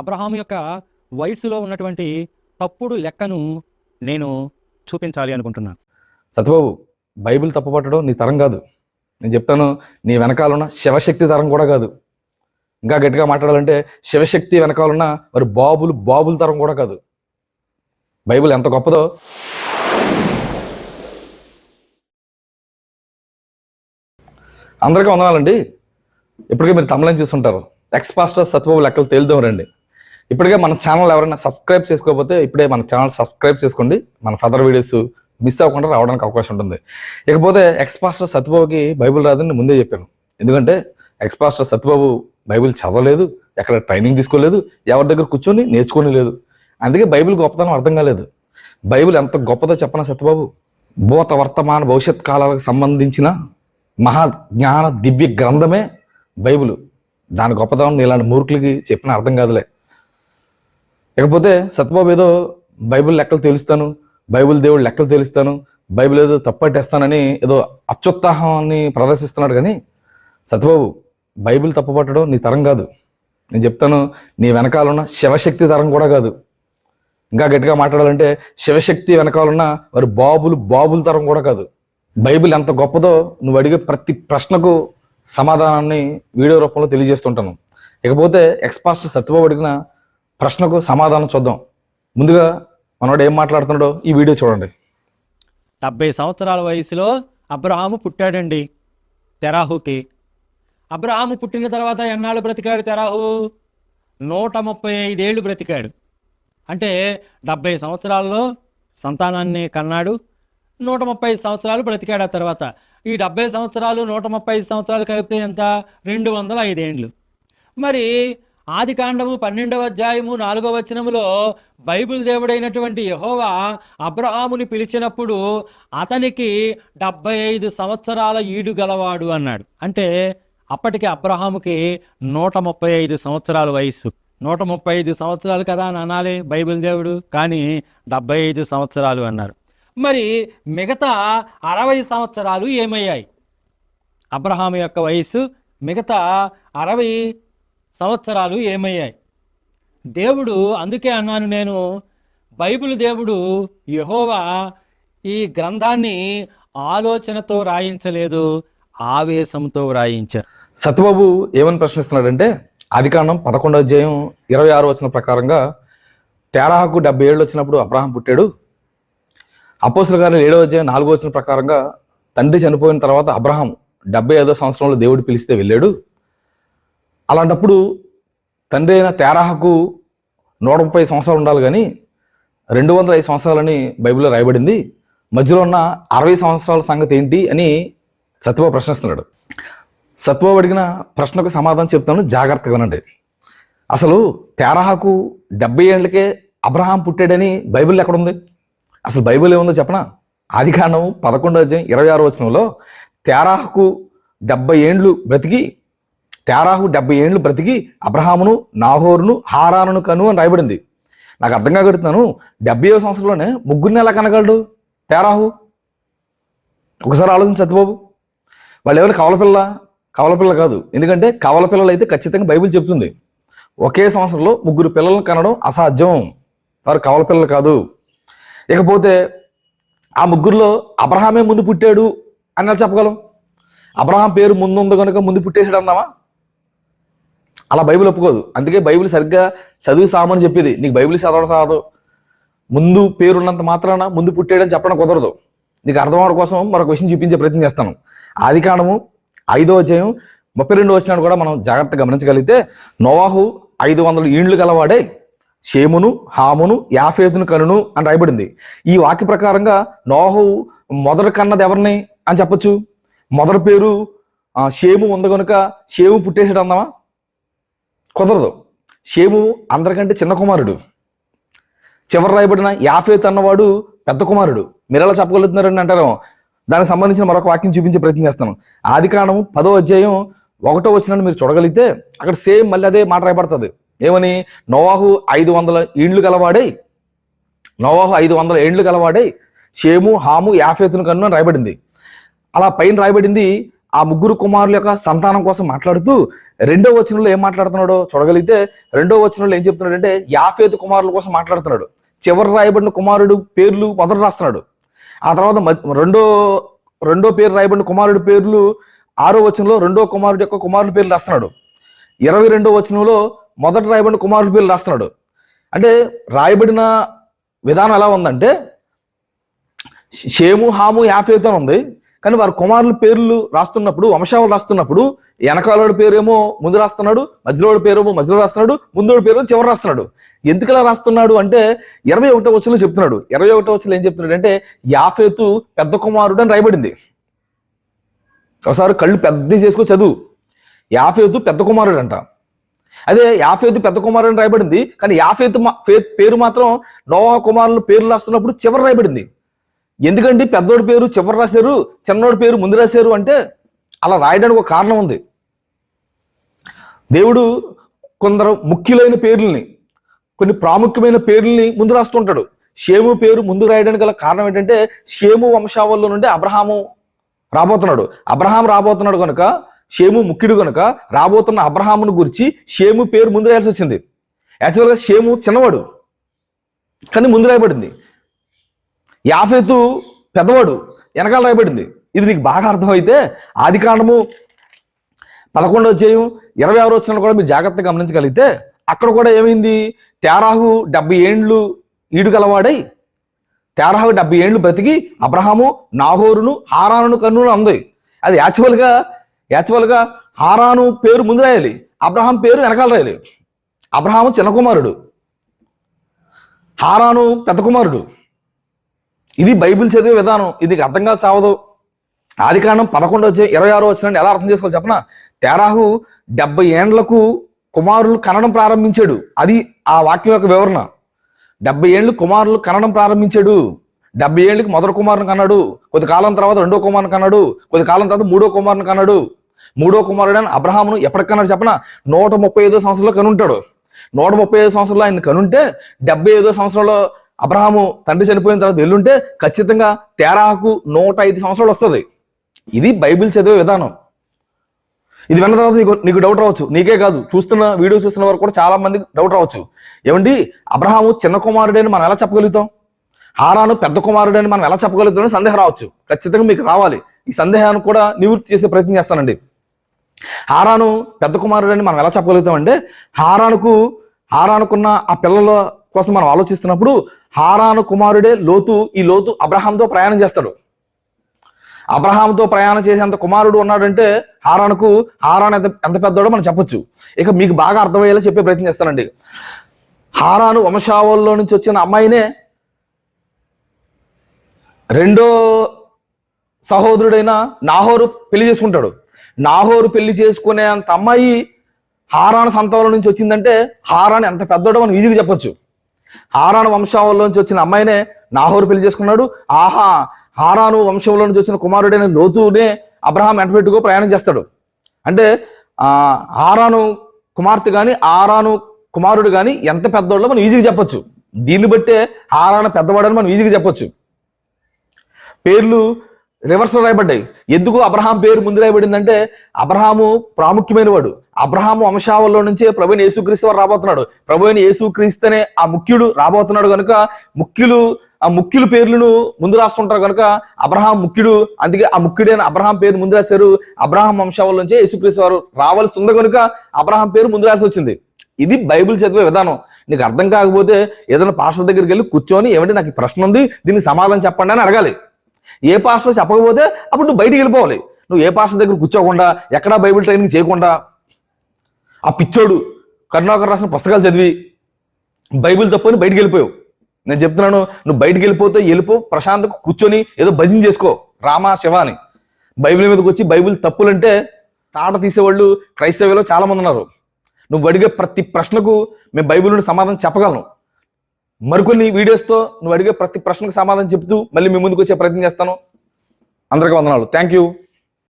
Abraham యొక్క వయసులో ఉన్నటువంటి తప్పుడు లెక్కను నేను చూపించాలి అనుకుంటున్నాను. సత్యబాబు బైబిల్ తప్పుపట్టడం నీ తరం కాదు. నేను చెప్తాను నీ వెనకాలన్న శివశక్తి తరం కూడా కాదు. ఇంకా గట్టిగా మాట్లాడాలంటే శివశక్తి వెనకాలన్న మరి బాబులు బాబుల తరం కూడా కాదు. బైబిల్ ఎంత గొప్పదో. అందరికీ వందనాలండి. ఇప్పటికే మీరు తమిళం చూస్తుంటారు ఎక్స్ పాస్టర్ సత్యబాబు లెక్కలు తేలుదాం రండి. ఇప్పటికే మన ఛానల్ ఎవరైనా సబ్స్క్రైబ్ చేసుకోకపోతే ఇప్పుడే మన ఛానల్ సబ్స్క్రైబ్ చేసుకోండి. మన ఫర్దర్ వీడియోస్ మిస్ అవ్వకుండా రావడానికి అవకాశం ఉంటుంది. ఇకపోతే ఎక్స్పాస్టర్ సత్యబాబుకి బైబిల్ రాదని ముందే చెప్పాను. ఎందుకంటే ఎక్స్పాస్టర్ సత్యబాబు బైబిల్ చదవలేదు ఎక్కడ ట్రైనింగ్ తీసుకోలేదు ఎవరి దగ్గర కూర్చొని నేర్చుకొని లేదు. అందుకే బైబిల్ గొప్పతనం అర్థం కాలేదు. బైబిల్ ఎంత గొప్పదో చెప్పన సత్యబాబు? భూత వర్తమాన భవిష్యత్ కాలాలకు సంబంధించిన మహా జ్ఞాన దివ్య గ్రంథమే బైబిల్. దాని గొప్పతనం ఇలాంటి మూర్ఖులకి చెప్పిన అర్థం కాదులే. ఇకపోతే సత్యబాబు ఏదో బైబిల్ లెక్కలు తెలుస్తాను బైబిల్ దేవుడు లెక్కలు తెలుస్తాను బైబిల్ ఏదో తప్పట్టేస్తానని ఏదో అత్యుత్సాహాన్ని ప్రదర్శిస్తున్నాడు కానీ సత్యబాబు బైబిల్ తప్పపట్టడం నీ తరం కాదు. నేను చెప్తాను నీ వెనకాలన్న శివశక్తి తరం కూడా కాదు. ఇంకా గట్టిగా మాట్లాడాలంటే శివశక్తి వెనకాలన్న వారి బాబులు బాబుల తరం కూడా కాదు. బైబిల్ ఎంత గొప్పదో నువ్వు అడిగే ప్రతి ప్రశ్నకు సమాధానాన్ని వీడియో రూపంలో తెలియజేస్తుంటాను. ఇకపోతే ఎక్స్పాస్ట్ సత్యబాబు అడిగిన ప్రశ్నకు సమాధానం చూద్దాం. ముందుగా మనోడు ఏం మాట్లాడుతున్నాడో ఈ వీడియో చూడండి. డెబ్బై సంవత్సరాల వయసులో అబ్రహాము పుట్టాడండి తెరాహుకి. అబ్రహాము పుట్టిన తర్వాత ఎన్నాళ్ళు బ్రతికాడు తెరాహు? నూట ముప్పై ఐదేళ్ళు బ్రతికాడు. అంటే డెబ్బై సంవత్సరాల్లో సంతానాన్ని కన్నాడు నూట ముప్పై సంవత్సరాలు బ్రతికాడు ఆ తర్వాత. ఈ డెబ్బై సంవత్సరాలు నూట ముప్పై ఐదు సంవత్సరాలు కలిపితే ఎంత? రెండు వందల ఐదేండ్లు. మరి ఆది కాండము పన్నెండవ అధ్యాయము నాలుగవ వచనములో బైబిల్ దేవుడైనటువంటి యహోవా అబ్రహాముని పిలిచినప్పుడు అతనికి డెబ్బై ఐదు సంవత్సరాల ఈడు గలవాడు అన్నాడు. అంటే అప్పటికి అబ్రహాముకి నూట ముప్పై ఐదు సంవత్సరాల వయస్సు. నూట ముప్పై ఐదు సంవత్సరాలు కదా అని అనాలి బైబిల్ దేవుడు కానీ డెబ్బై ఐదు సంవత్సరాలు అన్నారు. మరి మిగతా అరవై సంవత్సరాలు ఏమయ్యాయి? అబ్రహాము యొక్క వయస్సు మిగతా అరవై సంవత్సరాలు ఏమయ్యాయి? దేవుడు అందుకే అన్నాను నేను బైబిల్ దేవుడు యహోవా ఈ గ్రంథాన్ని ఆలోచనతో రాయించలేదు ఆవేశంతో రాయించారు సత్యబాబు ఏమని ప్రశ్నిస్తున్నాడంటే అధికారం పదకొండో అధ్యాయం ఇరవై ఆరు వచ్చిన ప్రకారంగా తేరాహకు డెబ్బై ఏళ్ళు వచ్చినప్పుడు అబ్రాహం పుట్టాడు. అపోసుల గారు ఏడో అధ్యాయం నాలుగో వచ్చిన ప్రకారంగా తండ్రి చనిపోయిన తర్వాత అబ్రహాం డెబ్బై ఐదో సంవత్సరంలో దేవుడు పిలిస్తే వెళ్ళాడు. అలాంటప్పుడు తండ్రి అయిన తేరాహకు నూట ముప్పై సంవత్సరాలు ఉండాలి కానీ రెండు వందల ఐదు సంవత్సరాలని బైబిల్లో రాయబడింది. మధ్యలో ఉన్న అరవై సంవత్సరాల సంగతి ఏంటి అని సత్యబాబు ప్రశ్నిస్తున్నాడు. సత్యబాబు అడిగిన ప్రశ్నకు సమాధానం చెప్తాను జాగ్రత్తగా వినండి. అసలు తేరాహకు డెబ్బై ఏళ్ళకే అబ్రహాం పుట్టాడని బైబిల్ ఎక్కడుంది అసలు బైబిల్ ఏముందో చెప్పనా? ఆది కాండం పదకొండో అధ్యాయం ఇరవై ఆరు వచనంలో తేరాహకు డెబ్బై ఏండ్లు బ్రతికి తేరాహు డెబ్బై ఏళ్ళు బ్రతికి అబ్రహామును నాహోరును హారాను కను అని రాయబడింది. నాకు అర్థం కాగడుతున్నాను డెబ్బై సంవత్సరంలోనే ముగ్గురిని ఎలా కనగలడు తేరాహు? ఒకసారి ఆలోచించి సత్యబాబు. వాళ్ళు ఎవరు? కవలపిల్ల కవలపిల్ల కాదు. ఎందుకంటే కవలపిల్లలు అయితే ఖచ్చితంగా బైబిల్ చెప్తుంది. ఒకే సంవత్సరంలో ముగ్గురు పిల్లలను కనడం అసాధ్యం. వారు కవలపిల్లలు కాదు. ఇకపోతే ఆ ముగ్గురులో అబ్రహామే ముందు పుట్టాడు అని చెప్పగలం? అబ్రహాం పేరు ముందు ఉంది కనుక ముందు పుట్టేసాడు అందామా అలా బైబిల్ ఒప్పుకోదు. అందుకే బైబిల్ సరిగ్గా చదువు సామని చెప్పేది. నీకు బైబిల్ చదవడం రాదు. ముందు పేరున్నంత మాత్రాన ముందు పుట్టేయడం చెప్పడం కుదరదు. నీకు అర్థం అవడం కోసం మరొక విషయం చూపించే ప్రయత్నం చేస్తాను. ఆది కాండము ఐదో అధ్యాయం ముప్పై రెండు వచ్చినాడు కూడా మనం జాగ్రత్తగా గమనించగలిగితే నోవాహు ఐదు వందల ఈండ్లు గలవాడే షేమును హామును యాఫేతును కనును అని రాయబడింది. ఈ వాక్య ప్రకారంగా నోహు మొదటి కన్నది ఎవరిని అని చెప్పొచ్చు? మొదటి పేరు ఆ, షేము ఉంది కనుక షేము పుట్టేసాడు అందామా కుదరదు. షేము అందరికంటే చిన్న కుమారుడు. చివరి రాయబడిన యాఫేత్ అన్నవాడు పెద్ద కుమారుడు. మీరు ఎలా చెప్పగలుగుతున్నారని అంటారు దానికి సంబంధించిన మరొక వాక్యం చూపించే ప్రయత్నం చేస్తాను. ఆది కారణం పదో అధ్యాయం ఒకటో వచ్చినట్టు మీరు చూడగలిగితే అక్కడ సేమ్ మళ్ళీ అదే మాట రాయబడుతుంది. ఏమని? నోవాహు ఐదు వందల ఏండ్లు గలవాడై. నోవాహు ఐదు వందల ఏండ్లు గలవాడై. షేము హాము యాఫేతును కన్ను రాయబడింది. అలా పైన రాయబడింది ఆ ముగ్గురు కుమారుల యొక్క సంతానం కోసం మాట్లాడుతూ రెండో వచనంలో ఏం మాట్లాడుతున్నాడో చూడగలిగితే రెండో వచనంలో ఏం చెప్తున్నాడు అంటే యాఫేతు కుమారుల కోసం మాట్లాడుతున్నాడు. చివరి రాయబడిన కుమారుడు పేర్లు మొదట రాస్తున్నాడు. ఆ తర్వాత రెండో రెండో పేరు రాయబడిన కుమారుడు పేర్లు ఆరో వచనంలో రెండో కుమారుడు యొక్క కుమారుల పేర్లు రాస్తున్నాడు. ఇరవై రెండో వచనంలో మొదట రాయబడిన కుమారుల పేర్లు రాస్తున్నాడు. అంటే రాయబడిన విధానం ఎలా ఉందంటే షేము హాము యాఫేతు అని ఉంది. కానీ వారి కుమారుల పేర్లు రాస్తున్నప్పుడు వంశావళి రాస్తున్నప్పుడు వెనకాలోడి పేరేమో ముందు రాస్తున్నాడు మధ్యలోడి పేరేమో మధ్యలో రాస్తున్నాడు ముందోడి పేరు చివరి రాస్తున్నాడు. ఎందుకు ఇలా రాస్తున్నాడు అంటే ఇరవై ఒకటో వచ్చలో చెప్తున్నాడు. ఇరవై ఒకటో వచ్చలో ఏం చెప్తున్నాడు అంటే యాఫేతు పెద్ద కుమారుడు అని రాయబడింది. ఒకసారి కళ్ళు పెద్ద చేసుకో చదువు. యాఫేతు పెద్ద కుమారుడు అంట. అదే యాఫేతు పెద్ద కుమారుడు అని రాయబడింది కానీ యాఫేతు మా- పేరు మాత్రం నోవా కుమారుల పేర్లు రాస్తున్నప్పుడు చివరి రాయబడింది. ఎందుకండి పెద్దోడి పేరు చివరి రాశారు చిన్నోడి పేరు ముందు రాశారు అంటే అలా రాయడానికి ఒక కారణం ఉంది. దేవుడు కొందరు ముఖ్యులైన పేర్లని కొన్ని ప్రాముఖ్యమైన పేర్లని ముందు రాస్తుంటాడు షేము పేరు ముందు రాయడానికి గల కారణం ఏంటంటే షేము వంశావళిలో నుండి అబ్రహాము రాబోతున్నాడు. అబ్రహాం రాబోతున్నాడు కనుక షేము ముఖ్యుడు కనుక రాబోతున్న అబ్రహామును గురించి షేము పేరు ముందు రాయాల్సి వచ్చింది. యాక్చువల్గా షేము చిన్నవాడు కానీ ముందు రాయబడింది. యాఫేతు పెద్దవాడు వెనకాల రాయబడింది. ఇది నీకు బాగా అర్థమైతే ఆది కాండము పదకొండో చేయం ఇరవై ఆరో వచ్చిన కూడా మీరు జాగ్రత్తగా గమనించగలిగితే అక్కడ కూడా ఏమైంది? తేరాహు డెబ్బై ఏండ్లు ఈడు గలవాడై తేరాహు డెబ్బై ఏండ్లు బ్రతికి అబ్రహాము నాహోరును హారాను కన్నును అంది. అది యాక్చువల్గా యాక్చువల్గా హారాను పేరు ముందు రాయాలి. అబ్రహాం పేరు వెనకాల రాయాలి. అబ్రహాము చిన్న కుమారుడు హారాను పెద్ద కుమారుడు. ఇది బైబిల్ చదివే విధానం. ఇది అర్థం కాదు సావదు. ఆది కాండం పదకొండు వచ్చే ఇరవై ఆరు వచ్చిన ఎలా అర్థం చేసుకోవాలి చెప్పనా? తేరాహు డెబ్బై ఏండ్లకు కుమారులు కనడం ప్రారంభించాడు. అది ఆ వాక్యం యొక్క వివరణ. డెబ్బై ఏళ్ళు కుమారులు కనడం ప్రారంభించాడు. డెబ్బై ఏళ్ళకి మొదటి కుమారుని కన్నాడు. కొద్ది కాలం తర్వాత రెండో కుమారుని కన్నాడు. కొద్ది కాలం తర్వాత మూడో కుమారుని కన్నాడు. మూడో కుమారుడు అని అబ్రహామును ఎప్పటికన్నాడు చెప్పన? నూట ముప్పై ఐదో సంవత్సరంలో కనుంటాడు. నూట ముప్పై ఐదో సంవత్సరంలో ఆయన కనుంటే డెబ్బై ఐదో సంవత్సరంలో అబ్రహాము తండ్రి చనిపోయిన తర్వాత వెళ్ళుంటే ఖచ్చితంగా తేరాకు నూట ఐదు సంవత్సరాలు వస్తుంది. ఇది బైబిల్ చదివే విధానం. ఇది విన్న తర్వాత నీకు నీకు డౌట్ రావచ్చు. నీకే కాదు. చూస్తున్న వీడియో చూస్తున్న వారు కూడా చాలా మందికి డౌట్ రావచ్చు. ఏమండి? అబ్రహాము చిన్న కుమారుడని మనం ఎలా చెప్పగలుగుతాం? హారాను పెద్ద కుమారుడని మనం ఎలా చెప్పగలుగుతాం? అని సందేహం రావచ్చు. ఖచ్చితంగా మీకు రావాలి. ఈ సందేహాన్ని కూడా నివృత్తి చేసే ప్రయత్నం చేస్తానండి. హారాను పెద్ద కుమారుడని మనం ఎలా చెప్పగలుగుతాం అంటే హారానుకు హారానుకున్న ఆ పిల్లల కోసం మనం ఆలోచిస్తున్నప్పుడు హారాను కుమారుడే లోతు ఈ లోతు అబ్రహాంతో ప్రయాణం చేస్తాడు. అబ్రహాంతో ప్రయాణం చేసేంత కుమారుడు ఉన్నాడంటే హారానుకు హారాన్ ఎంత ఎంత పెద్దోడో మనం చెప్పొచ్చు. ఇక మీకు బాగా అర్థమయ్యేలా చెప్పే ప్రయత్నం చేస్తానండి. హారాను వంశావల్లో నుంచి వచ్చిన అమ్మాయినే రెండో సహోదరుడైన నాహోరు పెళ్ళి చేసుకుంటాడు. నాహోరు పెళ్ళి చేసుకునే అంత అమ్మాయి హారాన్ సంతానం నుంచి వచ్చిందంటే హారాన్ ఎంత పెద్దోడో మనం ఈజీగా చెప్పొచ్చు. హారాను వంశావళిలో వచ్చిన అమ్మాయినే నాహోరు పెళ్ళి చేసుకున్నాడు. ఆహా హారాను వంశంలో నుంచి వచ్చిన కుమారుడైన లోతునే అబ్రహాం వెంటబెట్టుకో ప్రయాణం చేస్తాడు. అంటే ఆ హారాను కుమార్తె కానీ ఆరాను కుమారుడు కానీ ఎంత పెద్దవాళ్ళో మనం ఈజీగా చెప్పొచ్చు. దీన్ని బట్టే హారాను పెద్దవాడని మనం ఈజీగా చెప్పొచ్చు. పేర్లు రివర్స్ రాయబడ్డాయి. ఎందుకు అబ్రహాం పేరు ముందు రాయబడిందంటే అబ్రహాము ప్రాముఖ్యమైన వాడు అబ్రహాము వంశావల్లో నుంచే ప్రభుని యేసుక్రీస్తు వారు రాబోతున్నాడు. ప్రభు అయిన యేసుక్రీస్తు అనే ఆ ముఖ్యుడు రాబోతున్నాడు కనుక ముఖ్యులు ఆ ముఖ్యుల పేర్లను ముందు రాస్తుంటారు కనుక అబ్రహాం ముఖ్యుడు అందుకే ఆ ముఖ్యుడైన అబ్రహాం పేరు ముందు రాశారు. అబ్రహాం వంశావళి నుంచే యేసుక్రీస్తు వారు రావాల్సి ఉంది కనుక అబ్రహాం పేరు ముందు రాసి వచ్చింది. ఇది బైబిల్ చదివే విధానం. నీకు అర్థం కాకపోతే ఏదైనా పాస్టర్ దగ్గరికి వెళ్ళి కూర్చొని ఏమంటే నాకు ప్రశ్న ఉంది. దీనికి సమాధానం చెప్పండి అని అడగాలి. ఏ పాస్టర్ చెప్పకపోతే అప్పుడు నువ్వు బయటికి వెళ్ళిపోవాలి. నువ్వు ఏ పాస్టర్ దగ్గర కూర్చోకుండా ఎక్కడా బైబిల్ ట్రైనింగ్ చేయకుండా ఆ పిచ్చోడు కరుణాకర్ రాసిన పుస్తకాలు చదివి బైబిల్ తప్పని బయటికి వెళ్ళిపోయావు. నేను చెప్తున్నాను నువ్వు బయటికి వెళ్ళిపోతే వెళ్ళిపో ప్రశాంతకు కూర్చొని ఏదో భజన చేసుకో రామా శివ అని. బైబిల్ మీదకి వచ్చి బైబిల్ తప్పులంటే తాట తీసేవాళ్ళు క్రైస్తవులో చాలామంది ఉన్నారు. నువ్వు అడిగే ప్రతి ప్రశ్నకు మేము బైబిల్ నుండి సమాధానం చెప్పగలను. మరికొన్ని వీడియోస్తో నువ్వు అడిగే ప్రతి ప్రశ్నకు సమాధానం చెప్తూ మళ్ళీ మీ ముందుకు వచ్చే ప్రయత్నం చేస్తాను. అందరికీ వందనాలు. Thank you